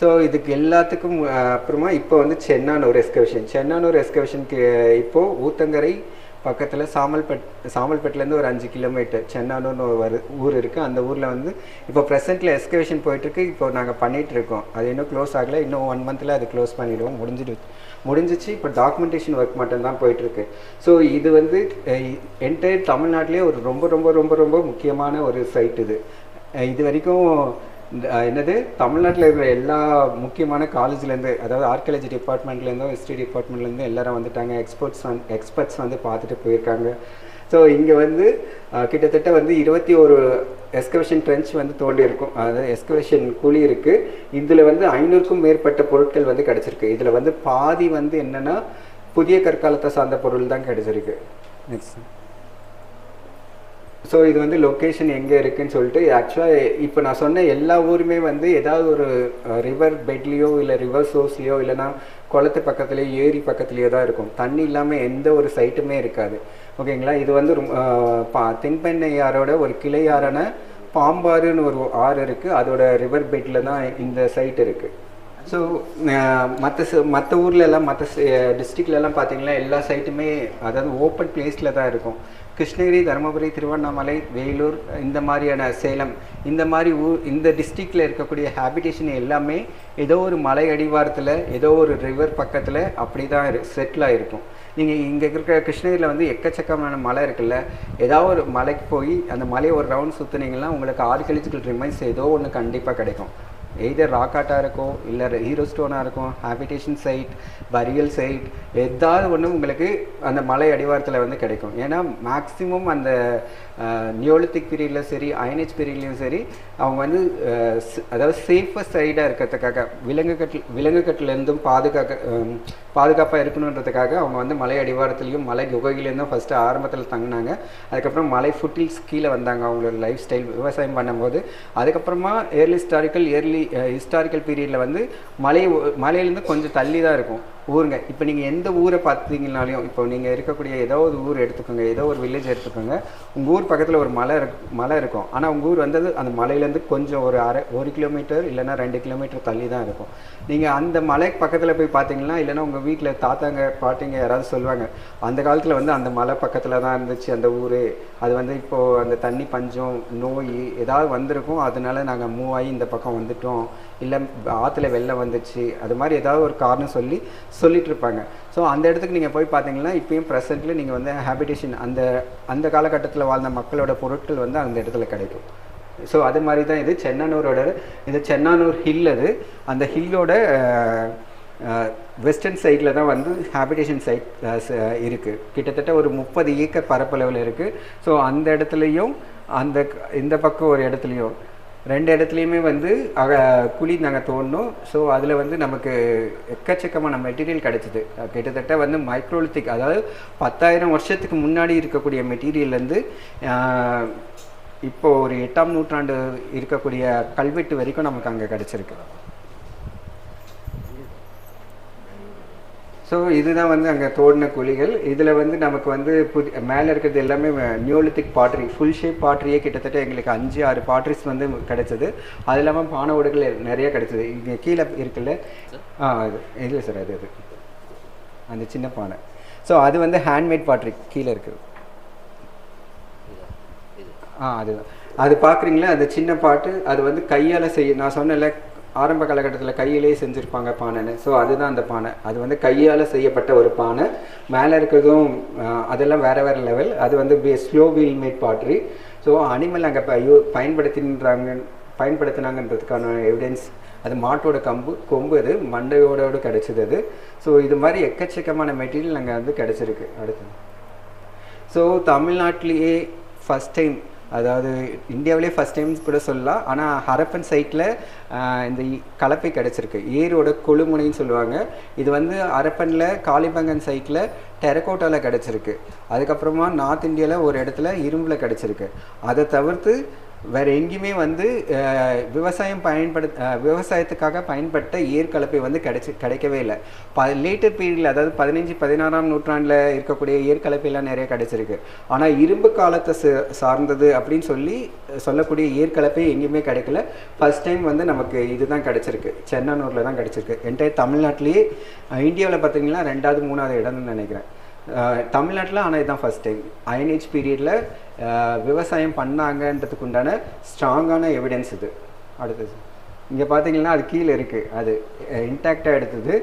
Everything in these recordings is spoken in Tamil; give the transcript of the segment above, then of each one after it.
ஸோ இதுக்கு எல்லாத்துக்கும் அப்புறமா இப்போ வந்து சென்னானூர் எஸ்கவேஷன் சென்னானூர் எஸ்கவேஷனுக்கு இப்போது ஊத்தங்கரை பக்கத்தில் சாமல்பட் சாமல்பேட்டிலேருந்து ஒரு அஞ்சு கிலோமீட்டர் சென்னானூர்னு ஒரு ஊர் இருக்குது அந்த ஊரில் வந்து இப்போ ப்ரெசென்ட்டில் எஸ்கவேஷன் போயிட்டுருக்கு. இப்போ நாங்கள் பண்ணிகிட்டு இருக்கோம் அது இன்னும் க்ளோஸ் ஆகலை. இன்னும் ஒன் மந்தில் அது க்ளோஸ் பண்ணிவிடுவோம் முடிஞ்சிடு முடிஞ்சிச்சு. இப்போ டாக்குமெண்டேஷன் ஒர்க் மட்டும்தான் போயிட்டுருக்கு. ஸோ இது வந்து என்டையர் தமிழ்நாட்டிலே ஒரு ரொம்ப ரொம்ப ரொம்ப ரொம்ப முக்கியமான ஒரு சைட் இது. இது வரைக்கும் என்னது? தமிழ்நாட்டில் இருக்கிற எல்லா முக்கியமான காலேஜ்லேருந்து அதாவது ஆர்கியாலஜி டிபார்ட்மெண்ட்லேருந்தும் ஹிஸ்ட்ரி டிபார்ட்மெண்ட்லேருந்து எல்லாரும் வந்துட்டாங்க. எக்ஸ்பர்ட்ஸ் வந்து எக்ஸ்பர்ட்ஸ் வந்து பார்த்துட்டு போயிருக்காங்க. ஸோ இங்கே வந்து கிட்டத்தட்ட வந்து இருபத்தி ஒரு எஸ்கவேஷன் ட்ரென்ச் வந்து தோண்டி இருக்கும் அதாவது எஸ்கவேஷன் குழி இருக்குது இதில் வந்து ஐநூறுக்கும் மேற்பட்ட பொருட்கள் வந்து கிடச்சிருக்கு. இதில் வந்து பாதி வந்து என்னென்னா புதிய கற்காலத்தை சார்ந்த பொருள் தான் கிடச்சிருக்கு. நெக்ஸ்ட் ஸோ இது வந்து லொக்கேஷன் எங்கே இருக்குன்னு சொல்லிட்டு ஆக்சுவலாக இப்போ நான் சொன்ன எல்லா ஊருமே வந்து ஏதாவது ஒரு ரிவர் பெட்லேயோ இல்லை ரிவர் சோர்ஸ்லேயோ இல்லைன்னா குளத்து பக்கத்துலேயோ ஏரி பக்கத்துலேயோ தான் இருக்கும். தண்ணி இல்லாமல் எந்த ஒரு சைட்டுமே இருக்காது. ஓகேங்களா இது வந்து பா தென்பெண்ணை ஆறோட ஒரு கிளை ஆறான பாம்பாறுன்னு ஒரு ஆறு இருக்குது அதோட ரிவர் பெட்டில் தான் இந்த சைட் இருக்குது ஸோ மற்ற மற்ற ஊர்ல எல்லாம் மற்ற டிஸ்ட்ரிக்ட்லலாம் பார்த்தீங்கன்னா எல்லா சைட்டுமே அதாவது ஓப்பன் பிளேஸில் தான் இருக்கும். கிருஷ்ணகிரி தருமபுரி திருவண்ணாமலை வேலூர் இந்த மாதிரியான சேலம் இந்த மாதிரி ஊர் இந்த டிஸ்ட்ரிக்டில் இருக்கக்கூடிய ஹேபிடேஷன் எல்லாமே ஏதோ ஒரு மலை அடிவாரத்தில் ஏதோ ஒரு ரிவர் பக்கத்தில் அப்படி தான் செட்டில் இருக்கும். நீங்கள் இங்கே இருக்கிற கிருஷ்ணகிரியில் வந்து எக்கச்சக்கமான மலை இருக்குல்ல ஏதாவது ஒரு மலைக்கு போய் அந்த மலையை ஒரு ரவுண்ட் சுற்றுனீங்கன்னா உங்களுக்கு ஆர்கியலஜிக்கல் ரிமைன்ஸ் ஏதோ ஒன்று கண்டிப்பாக கிடைக்கும். எய்தர் ராக்காட்டாக இருக்கும் இல்லை ஹீரோ ஸ்டோனாக இருக்கும் ஹேபிடேஷன் சைட் வரியல் சைட் எதாவது ஒன்று உங்களுக்கு அந்த மலை அடிவாரத்தில் வந்து கிடைக்கும். ஏன்னா மேக்ஸிமம் அந்த நியோலித்திக் பீரியடில் சரி அயனேஜ் பீரியட்லையும் சரி அவங்க வந்து அதாவது சேஃபஸ்ட் சைடாக இருக்கிறதுக்காக விலங்குகட்டு விலங்குகட்டுலேருந்தும் பாதுகாக்க பாதுகாப்பாக இருக்கணுன்றதுக்காக அவங்க வந்து மலை அடிவாரத்துலேயும் மலை குகையிலேருந்தும் ஃபஸ்ட்டு ஆரம்பத்தில் தங்கினாங்க. அதுக்கப்புறம் மலை ஃபுட்டில்ஸ் கீழே வந்தாங்க அவங்களோட லைஃப் ஸ்டைல் விவசாயம் பண்ணும்போது. அதுக்கப்புறமா ஏர்லி ஹிஸ்டாரிக்கல் ஏர்லி ஹிஸ்டாரிக்கல் பீரியடில் வந்து மலை மலையிலேருந்து கொஞ்சம் தள்ளி தான் இருக்கும். ஊருங்க. இப்போ நீங்கள் எந்த ஊரை பார்த்தீங்கனாலையும் இப்போ நீங்கள் இருக்கக்கூடிய ஏதோ ஒரு ஊர் எடுத்துக்கோங்க ஏதோ ஒரு வில்லேஜ் எடுத்துக்கோங்க உங்கள் ஊர் பக்கத்தில் ஒரு மலை இருக் மலை இருக்கும். ஆனால் உங்கள் ஊர் வந்தது அந்த மலையிலேருந்து கொஞ்சம் ஒரு அரை ஒரு கிலோமீட்டர் இல்லைன்னா ரெண்டு கிலோமீட்டர் தள்ளி தான் இருக்கும். நீங்கள் அந்த மலை பக்கத்தில் போய் பார்த்தீங்கன்னா இல்லைன்னா உங்கள் வீட்டில் தாத்தாங்க பாட்டிங்க யாராவது சொல்லுவாங்க அந்த காலத்தில் வந்து அந்த மலை பக்கத்தில் தான் இருந்துச்சு அந்த ஊர். அது வந்து இப்போது அந்த தண்ணி பஞ்சம் நோய் ஏதாவது வந்திருக்கும். அதனால நாங்கள் மூவ் ஆகி இந்த பக்கம் வந்துட்டோம். இல்லை ஆற்றுல வெள்ளம் வந்துச்சு. அது மாதிரி ஏதாவது ஒரு காரணம் சொல்லி சொல்லிட்டு இருப்பாங்க ஸோ அந்த இடத்துக்கு நீங்கள் போய் பார்த்தீங்கன்னா இப்பயும் ப்ரெசென்ட்ல நீங்கள் வந்து ஹேபிடேஷன் அந்த அந்த காலகட்டத்தில் வாழ்ந்த மக்களோட பொருட்கள் வந்து அந்த இடத்துல கிடைக்கும். ஸோ அது மாதிரி தான் இது. சென்னனூரோட இது சென்னானூர் ஹில் அது. அந்த ஹில்லோட வெஸ்டர்ன் சைடில் தான் வந்து ஹேபிடேஷன் சைட் இருக்குது கிட்டத்தட்ட ஒரு முப்பது ஏக்கர் பரப்பளவில் இருக்குது ஸோ அந்த இடத்துலையும் அந்த இந்த பக்கம் ஒரு இடத்துலையும் ரெண்டு இடத்துலையுமே வந்து அக குழி நாங்கள் தோணும் ஸோ அதில் வந்து நமக்கு எக்கச்சக்கமான மெட்டீரியல் கிடச்சிது. கிட்டத்தட்ட வந்து மைக்ரோலித்திக் அதாவது பத்தாயிரம் வருஷத்துக்கு முன்னாடி இருக்கக்கூடிய மெட்டீரியல்லேருந்து இப்போ ஒரு எட்டாம் நூற்றாண்டு இருக்கக்கூடிய கல்வெட்டு வரைக்கும் நமக்கு அங்கே கிடச்சிருக்கு. ஸோ இதுதான் வந்து அங்கே தோடின குழிகள். இதில் வந்து நமக்கு வந்து புதி மேலே இருக்கிறது எல்லாமே நியோலித்திக் பாட்ரி ஃபுல் ஷேப் பாட்ரியே கிட்டத்தட்ட எங்களுக்கு அஞ்சு ஆறு பாட்ரிஸ் வந்து கிடைச்சது. அது இல்லாமல் பானை ஓடுகள் நிறைய கிடைச்சது. இங்கே கீழே இருக்குல்ல? ஆ அது இல்லை சார் அது அது. அந்த சின்ன பானை. ஸோ அது வந்து ஹேண்ட்மேட் பாட்ரி கீழே இருக்குது ஆ அதுதான் அது பார்க்குறீங்களா அந்த சின்ன பாட்டு அது வந்து கையால் செய்ய நான் சொன்னேன்ல ஆரம்ப காலகட்டத்தில் கையிலேயே செஞ்சுருப்பாங்க பானைன்னு. ஸோ அதுதான் அந்த பானை. அது வந்து கையால் செய்யப்பட்ட ஒரு பானை. மேலே இருக்கிறதும் அதெல்லாம் வேறு வேறு லெவல் அது வந்து slow wheel made pottery so animal அங்கே பயன்படுத்தின்றாங்க பயன்படுத்தினாங்கன்றதுக்கான எவிடன்ஸ் அது மாட்டோட கம்பு கொம்பு அது மண்டையோட கிடச்சிது அது. ஸோ இது மாதிரி எக்கச்சக்கமான மெட்டீரியல் அங்கே வந்து கிடச்சிருக்கு. அடுத்து ஸோ தமிழ்நாட்டிலேயே ஃபஸ்ட் டைம் அதாவது இந்தியாவிலே ஃபஸ்ட் டைம் கூட சொல்லலாம். ஆனால் ஹரப்பன் சைட்டில் இந்த கலப்பை கிடச்சிருக்கு. ஏரோட கொழுமுனைன்னு சொல்லுவாங்க. இது வந்து ஹரப்பனில் காளிபங்கன் சைட்டில் டெரகோட்டாவில் கிடச்சிருக்கு. அதுக்கப்புறமா நார்த் இந்தியாவில் ஒரு இடத்துல இரும்பில் கிடச்சிருக்கு. அதை தவிர்த்து வேற எங்கேயுமே வந்து விவசாயம் பயன்படு விவசாயத்துக்காக பயன்பட்ட ஏற்கலப்பை வந்து கிடைச்சி கிடைக்கவே இல்லை. ப லேட்டர் பீரியடில் அதாவது பதினஞ்சு பதினாறாம் நூற்றாண்டில் இருக்கக்கூடிய ஏற்கலப்பையெல்லாம் நிறைய கிடைச்சிருக்கு. ஆனால் இரும்பு காலத்தை சா- சார்ந்தது அப்படின்னு சொல்லி சொல்லக்கூடிய ஏற்கலப்பை எங்கேயுமே கிடைக்கல. ஃபர்ஸ்ட் டைம் வந்து நமக்கு இதுதான் கிடைச்சிருக்கு. சென்னனூரில் தான் கிடைச்சிருக்கு. என்டையர் தமிழ்நாட்டிலேயே இந்தியாவில் பார்த்தீங்கன்னா ரெண்டாவது மூணாவது இடம்னு நினைக்கிறேன். தமிழ்நாட்டில் ஆனால் இதுதான் ஃபர்ஸ்ட் டைம் அயனேஜ் பீரியடில் விவசாயம் பண்ணாங்கன்றதுக்கு உண்டான ஸ்ட்ராங்கான எவிடன்ஸ் இது. அடுத்தது. இங்கே பார்த்தீங்கன்னா அது கீழே இருக்குது அது இன்டாக்டாக எடுத்தது.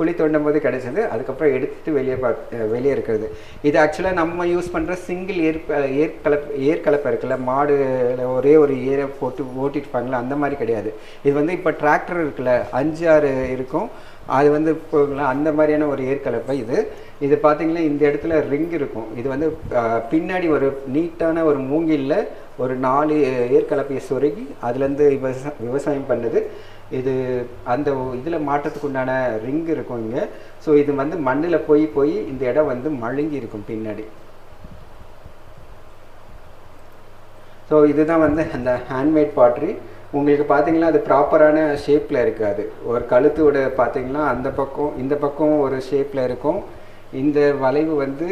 குழி தோண்டும் போது கிடைச்சது. அதுக்கப்புறம் எடுத்துட்டு வெளியே பார்த்து வெளியே இருக்கிறது. இது ஆக்சுவலாக நம்ம யூஸ் பண்ணுற சிங்கிள் ஏர் ஏற்கலப் ஏற்கலப்பை இருக்குல்ல மாடு ஒரே ஒரு ஏரை போட்டு ஓட்டிட்டு இருப்பாங்களே அந்த மாதிரி கிடையாது. இது வந்து இப்போ டிராக்டர் இருக்குல்ல அஞ்சு ஆறு இருக்கும். அது வந்து போகுங்களா அந்த மாதிரியான ஒரு ஏற்கலப்பை இது. இது பார்த்தீங்கன்னா இந்த இடத்துல ரிங் இருக்கும். இது வந்து பின்னாடி ஒரு நீட்டான ஒரு மூங்கில்ல ஒரு நாலு ஏற்கலப்பையை சொருகி அதுலேருந்து விவசா விவசாயம் பண்ணுது. இது அந்த இதில் மாற்றத்துக்கு உண்டான ரிங் இருக்கும் இங்கே. ஸோ இது வந்து மண்ணில் போய் போய் இந்த இடம் வந்து மழுங்கி இருக்கும் பின்னாடி. ஸோ இதுதான் வந்து அந்த ஹேண்ட்மேட் பாட்ரி உங்களுக்கு பார்த்தீங்கன்னா அது ப்ராப்பரான ஷேப்பில் இருக்காது. ஒரு கழுத்தோட பார்த்தீங்கன்னா அந்த பக்கம் இந்த பக்கம் ஒரு ஷேப்பில் இருக்கும். இந்த வளைவு வந்து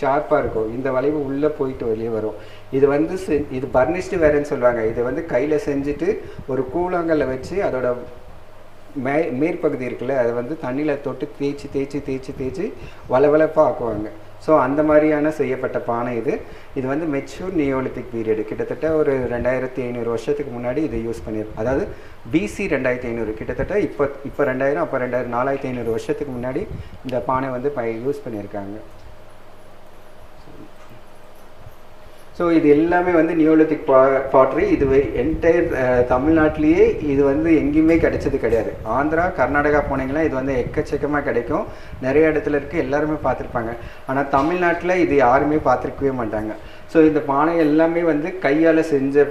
ஷார்ப்பாக இருக்கும். இந்த வளைவு உள்ளே போயிட்டு வெளியே வரும். இது வந்து செ- இது பர்னிஷ்டு வேறேன்னு சொல்லுவாங்க. இதை வந்து கையில் செஞ்சுட்டு ஒரு கூழாங்கல்ல வச்சு அதோட மே மேற்பகுதி இருக்குல்ல அதை வந்து தண்ணியில் தொட்டு தேய்ச்சி தேய்ச்சி தேய்ச்சி தேய்ச்சி வளவளப்பாக ஆக்குவாங்க. ஸோ அந்த மாதிரியான செய்யப்பட்ட பானை இது. இது வந்து மெச்சூர் நியோலித்திக் பீரியடு கிட்டத்தட்ட ஒரு ரெண்டாயிரத்தி ஐநூறு வருஷத்துக்கு முன்னாடி இதை யூஸ் பண்ணியிருக்கோம் அதாவது பிசி ரெண்டாயிரத்தி ஐநூறு. கிட்டத்தட்ட இப்போ இப்போ ரெண்டாயிரம் அப்போ ரெண்டாயிரம் நாலாயிரத்தி ஐநூறு வருஷத்துக்கு முன்னாடி இந்த பானை வந்து ப யூஸ் பண்ணியிருக்காங்க ஸோ இது எல்லாமே வந்து நியோலித்திக் பா பாட்ரி இது என்டையர் தமிழ்நாட்டிலேயே இது வந்து எங்கேயுமே கிடைச்சது கிடையாது. ஆந்திரா கர்நாடகா போனீங்கன்னா இது வந்து எக்கச்சக்கமாக கிடைக்கும். நிறைய இடத்துல இருக்குது எல்லாருமே பார்த்துருப்பாங்க. ஆனால் தமிழ்நாட்டில் இது யாருமே பார்த்துருக்கவே மாட்டாங்க. ஸோ இந்த பானை எல்லாமே வந்து கையால் செஞ்ச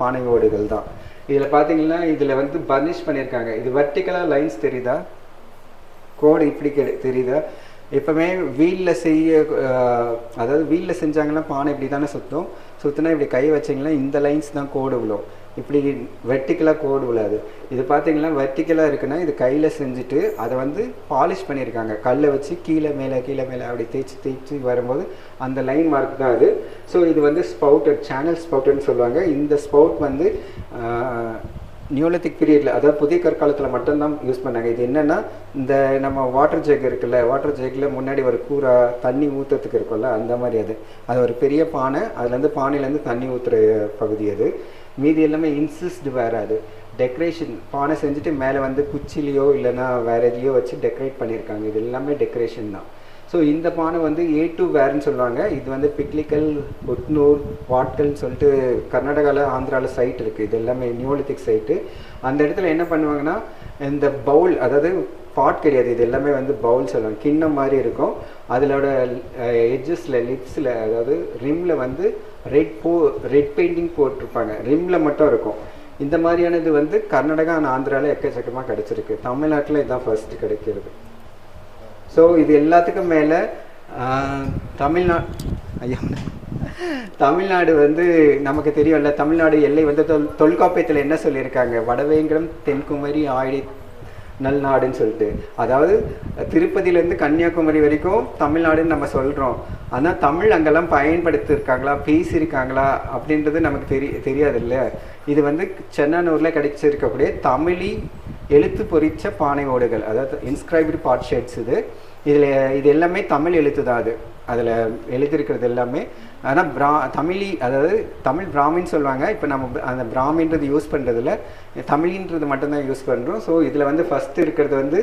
பானை ஓடுகள் தான். இதில் பார்த்தீங்கன்னா இதில் வந்து பர்னிஷ் பண்ணியிருக்காங்க இது வெர்டிக்கலாக லைன்ஸ் தெரியுதா? கோடு இப்படி கெ- தெரியுதா? எப்பவுமே வீலில் செய்ய அதாவது வீலில் செஞ்சாங்கன்னா பானை இப்படி தானே சுற்றும் சுற்றினா இப்படி கை வச்சிங்கன்னா இந்த லைன்ஸ் தான் கோடு விழும். இப்படி வெர்டிக்கலாக கோடு விழாது. இது பார்த்தீங்கன்னா வெர்டிக்கலாக இருக்குன்னா இது கையில் செஞ்சுட்டு அதை வந்து பாலிஷ் பண்ணியிருக்காங்க. கல்லை வச்சு கீழே மேலே கீழே மேலே அப்படி தேய்ச்சி தேய்ச்சி வரும்போது அந்த லைன் மார்க் தான் அது. ஸோ இது வந்து ஸ்பவுட்டட் சேனல் ஸ்பவுட்டட்னு சொல்லுவாங்க. இந்த ஸ்பவுட் வந்து நியூலத்திக் பீரியடில் அதாவது புதிய கற்காலத்தில் மட்டும்தான் யூஸ் பண்ணாங்க. இது என்னென்னா இந்த நம்ம வாட்டர் ஜெக் இருக்குல்ல வாட்டர் ஜெக்கில் முன்னாடி ஒரு கூரா தண்ணி ஊற்றுறதுக்கு இருக்கும்ல அந்த மாதிரி அது. அது ஒரு பெரிய பானை அதுலேருந்து பானையிலேருந்து தண்ணி ஊற்றுற பகுதி அது. மீதி எல்லாமே இன்சிஸ்டு வேறு அது. டெக்கரேஷன் பானை செஞ்சுட்டு மேலே வந்து குச்சிலையோ இல்லைன்னா வேறு எதுலையோ வச்சு டெக்கரேட் பண்ணியிருக்காங்க. இது எல்லாமே டெக்கரேஷன் தான். ஸோ இந்த பானை வந்து ஏ டு வேர்னு சொல்லுவாங்க. இது வந்து பிக்லிக்கல் ஒட்னூர் வாட்கல்னு சொல்லிட்டு கர்நாடகாவில் ஆந்திராவில் சைட் இருக்குது இது எல்லாமே நியோலித்திக் சைட்டு அந்த இடத்துல என்ன பண்ணுவாங்கன்னா இந்த பவுல் அதாவது பாட் கிடையாது. இது எல்லாமே வந்து பவுல் சொல்லுவாங்க. கிண்ணம் மாதிரி இருக்கும். அதிலோட எட்ஜஸில் லிப்ஸில் அதாவது ரிம்மில் வந்து ரெட் போ ரெட் பெயிண்டிங் போட்டிருப்பாங்க. ரிம்மில் மட்டும் இருக்கும். இந்த மாதிரியானது வந்து கர்நாடகா and ஆந்திராவில் எக்கச்சக்கமாக கிடச்சிருக்கு. தமிழ்நாட்டில் இதுதான் ஃபர்ஸ்ட் கிடைக்கிறது. ஸோ இது எல்லாத்துக்கும் மேலே தமிழ்நாடு ஐயா. தமிழ்நாடு வந்து நமக்கு தெரியும்ல தமிழ்நாடு எல்லை வந்து தொல் தொல்காப்பியத்தில் என்ன சொல்லியிருக்காங்க? வடவேங்கடம் தென்குமரி ஆயிடி நல்நாடுன்னு சொல்லிட்டு. அதாவது திருப்பதியிலேருந்து கன்னியாகுமரி வரைக்கும் தமிழ்நாடுன்னு நம்ம சொல்கிறோம் ஆனால் தமிழ் அங்கெல்லாம் பயன்படுத்தியிருக்காங்களா? பேசியிருக்காங்களா? அப்படின்றது நமக்கு தெரிய தெரியாது இது வந்து சென்னானூரில் கிடைச்சிருக்கக்கூடிய தமிழி எழுத்து பொறிச்ச பானை ஓடுகள். அதாவது இன்ஸ்கிரைப்டு பார்ட் ஷேட்ஸ் இது. இதில் இது எல்லாமே தமிழ் எழுத்து தான் அது. அதில் எழுதியிருக்கிறது எல்லாமே. ஆனால் பிரா தமிழி அதாவது தமிழ் பிராமின்னு சொல்லுவாங்க. இப்போ நம்ம அந்த பிராமின்றது யூஸ் பண்ணுறதுல தமிழின்றது மட்டும்தான் யூஸ் பண்ணுறோம் ஸோ இதில் வந்து ஃபஸ்ட்டு இருக்கிறது வந்து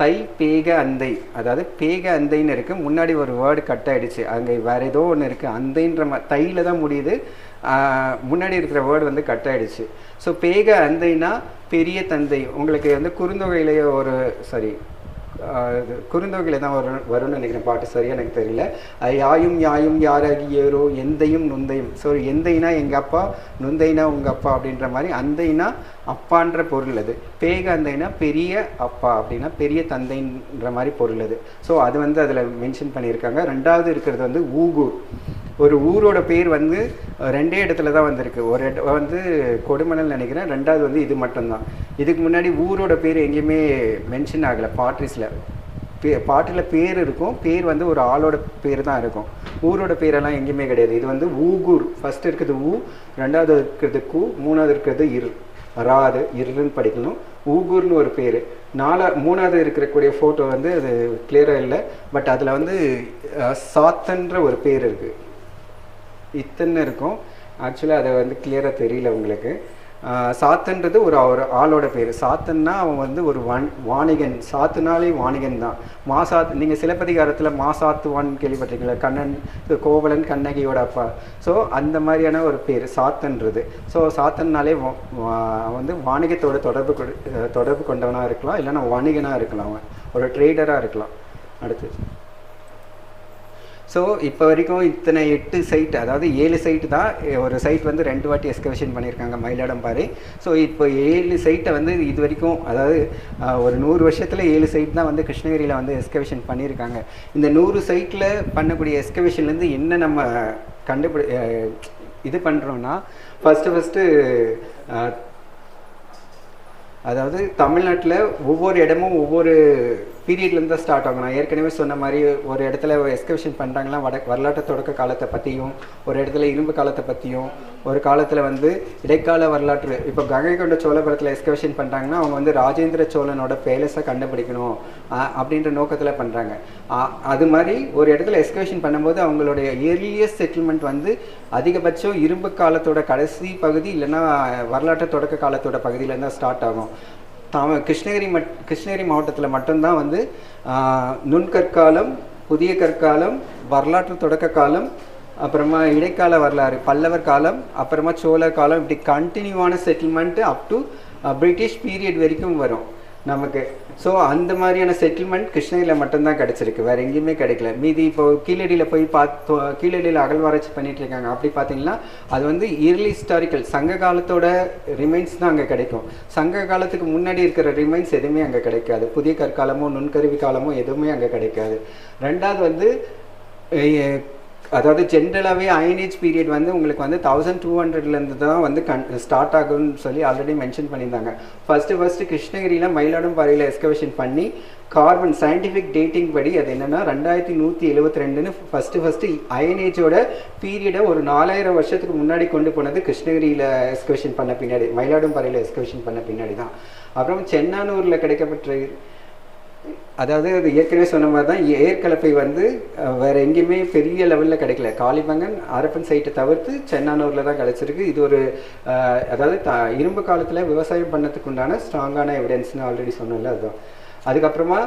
தை பேக அந்தை. அதாவது பேக அந்தைன்னு இருக்குது முன்னாடி ஒரு வேர்டு கட் ஆகிடுச்சு அங்கே வேறு ஏதோ ஒன்று இருக்குது அந்தைன்ற ம தையில் தான் முடியுது. முன்னாடி இருக்கிற வேர்டு வந்து கட் ஆகிடுச்சு ஸோ பேக அந்தைனா பெரிய தந்தை. உங்களுக்கு வந்து குறுந்தொகையிலேயே ஒரு சாரி குறுந்தொகையில் தான் வரும் வரும்னு நினைக்கிறேன். பாட்டு சரியாக எனக்கு தெரியல. அது யாயும் யாயும் யாராகியரோ எந்தையும் நுந்தையும். ஸோ எந்தைனா எங்கள் அப்பா நுந்தைனா உங்கள் அப்பா அப்படின்ற மாதிரி அந்தைனா அப்பான்ற பொருள் அது. பேக அந்தைனா பெரிய அப்பா அப்படின்னா பெரிய தந்தைன்ற மாதிரி பொருள் அது. ஸோ அது வந்து அதில் மென்ஷன் பண்ணியிருக்காங்க. ரெண்டாவது இருக்கிறது வந்து ஊகூர் ஒரு ஊரோட பேர் வந்து ரெண்டே இடத்துல தான் வந்திருக்கு. ஒரு வந்து கொடுமணல் நினைக்கிறேன் ரெண்டாவது வந்து இது மட்டும்தான். இதுக்கு முன்னாடி ஊரோட பேர் எங்கேயுமே மென்ஷன் ஆகலை பாட்ரிஸில் பே பாட்டில் பேர் இருக்கும் பேர் வந்து ஒரு ஆளோட பேர் தான் இருக்கும். ஊரோட பேரெல்லாம் எங்கேயுமே கிடையாது. இது வந்து ஊகூர். ஃபஸ்ட் இருக்கிறது ஊ ரெண்டாவது இருக்கிறது கூ மூணாவது இருக்கிறது இரு. ராது இருன்னு படிக்கணும். ஊகூர்னு ஒரு பேர். நாலா மூணாவது இருக்கக்கூடிய ஃபோட்டோ வந்து அது கிளியராக இல்லை. பட் அதில் வந்து சாத்தன்ற ஒரு பேர் இருக்குது இத்தனை இருக்கும். ஆக்சுவலாக அதை வந்து கிளியராக தெரியல உங்களுக்கு. சாத்தன்றது ஒரு ஒரு ஆளோட பேர். சாத்தன்னா அவன் வந்து ஒரு வன் வாணிகன். சாத்துனாலே வாணிகன் தான். மாசாத் நீங்கள் சிலப்பதிகாரத்தில் மாசாத்துவான் கேள்விப்பட்டிருக்கீங்களா? கண்ணன் கோவலன் கண்ணகியோட அப்பா. ஸோ அந்த மாதிரியான ஒரு பேர் சாத்தன்றது. ஸோ சாத்தன்னாலே வந்து வாணிகத்தோட தொடர்பு தொடர்பு கொண்டவனாக இருக்கலாம் இல்லைன்னா வணிகனாக இருக்கலாம் அவன். ஒரு ட்ரேடராக இருக்கலாம். அடுத்து ஸோ இப்போ வரைக்கும் இத்தனை எட்டு சைட் அதாவது ஏழு சைட்டு தான் ஒரு சைட் வந்து ரெண்டு வாட்டி எஸ்கவேஷன் பண்ணியிருக்காங்க மயிலாடம்பாறை ஸோ இப்போ ஏழு சைட்டை வந்து இது வரைக்கும் அதாவது ஒரு நூறு வருஷத்தில் ஏழு சைட் தான் வந்து கிருஷ்ணகிரியில் வந்து எஸ்கவேஷன் பண்ணியிருக்காங்க இந்த நூறு சைட்டில் பண்ணக்கூடிய எஸ்கவேஷன்லேருந்து என்ன நம்ம கண்டுபிடி இது பண்ணுறோன்னா ஃபஸ்ட்டு ஃபஸ்ட்டு அதாவது தமிழ்நாட்டில் ஒவ்வொரு இடமும் ஒவ்வொரு பீரியட்லேருந்து தான் ஸ்டார்ட் ஆகும். நான் ஏற்கனவே சொன்ன மாதிரி ஒரு இடத்துல எஸ்கவேஷன் பண்ணுறாங்களா வட வரலாற்று தொடக்க காலத்தை பற்றியும் ஒரு இடத்துல இரும்பு காலத்தை பற்றியும் ஒரு காலத்தில் வந்து இடைக்கால வரலாற்று இப்போ கங்கை கொண்ட சோழபுரத்தில் எஸ்கவேஷன் பண்ணுறாங்கன்னா அவங்க வந்து ராஜேந்திர சோழனோட பேலஸை கண்டுபிடிக்கணும் அப்படின்ற நோக்கத்தில் பண்ணுறாங்க அது மாதிரி ஒரு இடத்துல எஸ்கவேஷன் பண்ணும்போது அவங்களுடைய இயர்லியஸ்ட் செட்டில்மெண்ட் வந்து அதிகபட்சம் இரும்பு காலத்தோட கடைசி பகுதி இல்லைன்னா வரலாற்று தொடக்க காலத்தோட பகுதியில தான் ஸ்டார்ட் ஆகும். தாம கிருஷ்ணகிரி மட் கிருஷ்ணகிரி மாவட்டத்தில் மட்டும்தான் வந்து நுண்கற்காலம் புதிய கற்காலம் வரலாற்று தொடக்க காலம் அப்புறமா இடைக்கால வரலாறு பல்லவர் காலம் அப்புறமா சோழர் காலம் இப்படி கண்டினியூவான settlement up to British period வரைக்கும் வரும். நமக்கு. ஸோ அந்த மாதிரியான செட்டில்மெண்ட் கிருஷ்ணகிரியில் மட்டும்தான் கிடச்சிருக்கு. வேறு எங்கேயுமே கிடைக்கல. மீதி இப்போ கீழடியில் போய் பார்த்து கீழடியில் அகழ்வாராய்ச்சி பண்ணிட்டு இருக்காங்க அப்படி பார்த்தீங்கன்னா அது வந்து இயர்லி ஹிஸ்டாரிக்கல் சங்க காலத்தோட ரிமைன்ஸ் தான் அங்கே கிடைக்கும். சங்க காலத்துக்கு முன்னாடி இருக்கிற ரிமைன்ஸ் எதுவுமே அங்கே கிடைக்காது. புதிய கற்காலமோ நுண்கருவி காலமோ எதுவுமே அங்கே கிடைக்காது. ரெண்டாவது வந்து அதாவது ஜென்ரலாகவே அயனேஜ் பீரியட் வந்து உங்களுக்கு வந்து தௌசண்ட் டூ ஹண்ட்ரட்லேருந்து தான் வந்து கன் ஸ்டார்ட் ஆகும்னு சொல்லி ஆல்ரெடி மென்ஷன் பண்ணியிருந்தாங்க. ஃபஸ்ட்டு ஃபஸ்ட்டு கிருஷ்ணகிரியில் மயிலாடும்பாறையில் எஸ்கவேஷன் பண்ணி கார்பன் சயின்டிஃபிக் டேட்டிங் படி அது என்னன்னா ரெண்டாயிரத்தி நூற்றி எழுபத்தி ரெண்டுன்னு ஃபஸ்ட்டு ஃபஸ்ட்டு அயனேஜோட பீரியடை ஒரு நாலாயிரம் வருஷத்துக்கு முன்னாடி கொண்டு போனது கிருஷ்ணகிரியில் எஸ்கவேஷன் பண்ண பின்னாடி மயிலாடும்பாறையில் எஸ்கவேஷன் பண்ண பின்னாடி தான் அப்புறம் சென்னானூரில் கிடைக்கப்பட்ட அதாவது அது ஏற்கனவே சொன்ன மாதிரி தான் ஏற்கலப்பை வந்து வேறு வேற எங்கேயுமே பெரிய லெவலில் கிடைக்கல. காளிபங்கன் அரப்பன் சைட்டை தவிர்த்து சென்னானூரில் தான் கிடைச்சிருக்கு. இது ஒரு அதாவது த இரும்பு காலத்தில் விவசாயம் பண்ணதுக்கு உண்டான ஸ்ட்ராங்கான எவிடன்ஸ்னு ஆல்ரெடி சொன்னல அதுதான். அதுக்கப்புறமா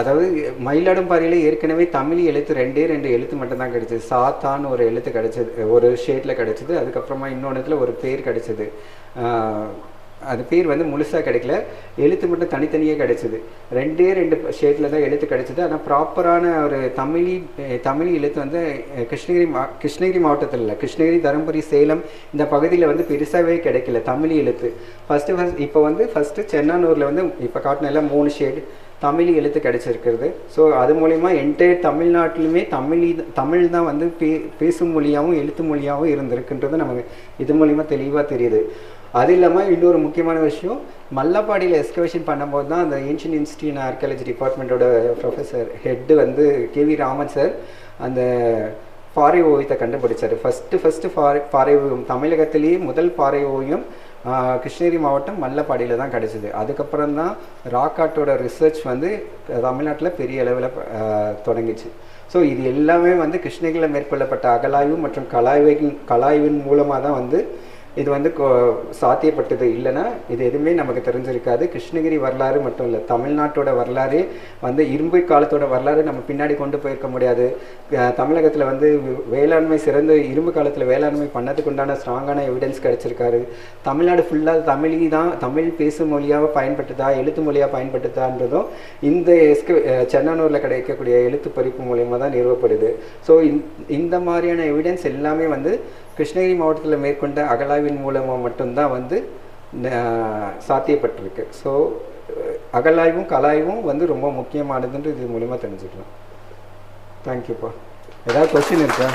அதாவது மயிலாடும்பாறையில் ஏற்கனவே தமிழ் எழுத்து ரெண்டே ரெண்டு எழுத்து மட்டும்தான் கிடைச்சது. சாத்தான்னு ஒரு எழுத்து கிடைச்சது ஒரு ஷேட்டில் கிடைச்சது. அதுக்கப்புறமா இன்னொன்று ஒரு பேர் கிடைச்சது. அது பேர் வந்து முழுசாக கிடைக்கல. எழுத்து மட்டும் தனித்தனியாக கிடைச்சிது. ரெண்டே ரெண்டு ஷேட்டில் தான் எழுத்து கிடைச்சிது. ஆனால் ப்ராப்பரான ஒரு தமிழி தமிழ் எழுத்து வந்து கிருஷ்ணகிரி மா கிருஷ்ணகிரி மாவட்டத்தில் இல்லை. கிருஷ்ணகிரி தருமபுரி சேலம் இந்த பகுதியில் வந்து பெருசாகவே கிடைக்கல தமிழ் எழுத்து. ஃபஸ்ட்டு ஃபஸ்ட் இப்போ வந்து ஃபஸ்ட்டு சென்னானூரில் வந்து இப்போ காட்டின மூணு ஷேடு தமிழ் எழுத்து கிடைச்சிருக்கிறது. ஸோ அது மூலிமா என்டையர் தமிழ்நாட்டிலுமே தமிழ் தமிழ் தான் வந்து பே பேசும் மொழியாகவும் எழுத்து மொழியாகவும் இருந்திருக்குன்றது நமக்கு இது மூலிமா தெளிவாக தெரியுது. அது இல்லாமல் இன்னொரு முக்கியமான விஷயம் மல்லப்பாடியில் எஸ்கவேஷன் பண்ணும்போது தான் அந்த ஏன்ஷியன் இன்ஸ்டியூட் ஆர்கியாலஜி டிபார்ட்மெண்ட்டோட ப்ரொஃபஸர் ஹெட்டு வந்து கேவி ராமன் சார் அந்த பாறை ஓவியத்தை கண்டுபிடிச்சார். ஃபஸ்ட்டு ஃபஸ்ட்டு பாறை பாறை ஓவியம் தமிழகத்திலேயே முதல் பாறை ஓவியம் கிருஷ்ணகிரி மாவட்டம் மல்லப்பாடியில் தான் கிடச்சிது. அதுக்கப்புறம் தான் ராக்காட்டோட ரிசர்ச் வந்து தமிழ்நாட்டில் பெரிய அளவில் தொடங்கிச்சு. ஸோ இது எல்லாமே வந்து கிருஷ்ணகிரியில் மேற்கொள்ளப்பட்ட அகலாய்வு மற்றும் கலாய்வின் கலாய்வின் மூலமாக தான் வந்து இது வந்து சாத்தியப்பட்டது இல்லைன்னா இது எதுவுமே நமக்கு தெரிஞ்சிருக்காது. கிருஷ்ணகிரி வரலாறு மட்டும் இல்லை தமிழ்நாட்டோட வரலாறு வந்து இரும்பு காலத்தோட வரலாறு நம்ம பின்னாடி கொண்டு போயிருக்க முடியாது. தமிழகத்தில் வந்து வேளாண்மை சிறந்த இரும்பு காலத்தில் வேளாண்மை பண்ணதுக்கு உண்டான ஸ்ட்ராங்கான எவிடன்ஸ் கிடைச்சிருக்காரு. தமிழ்நாடு ஃபுல்லாக தமிழி தான் தமிழ் பேசும் மொழியாக பயன்பட்டுதா எழுத்து மொழியாக பயன்பட்டுதான்றதும் இந்த எஸ்கு சென்னானூரில் சென்னனூரில் கிடைக்கக்கூடிய எழுத்து பறிப்பு மூலியமாக தான் நிறுவப்படுது ஸோ இந்த மாதிரியான எவிடன்ஸ் எல்லாமே வந்து கிருஷ்ணகிரி மாவட்டத்தில் மேற்கொண்ட அகலாவின் மூலமாக மட்டும்தான் வந்து சாத்தியப்பட்டிருக்கு. ஸோ அகலாய்வும் கலாய்வும் வந்து ரொம்ப முக்கியமானதுன்றது இது மூலிமா தெரிஞ்சுக்கலாம். தேங்க்யூப்பா ஏதாவது கொஸ்டின் இருக்கா?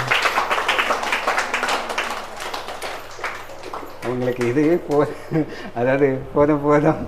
உங்களுக்கு இதுவே போ அதாவது போதும் போதும்.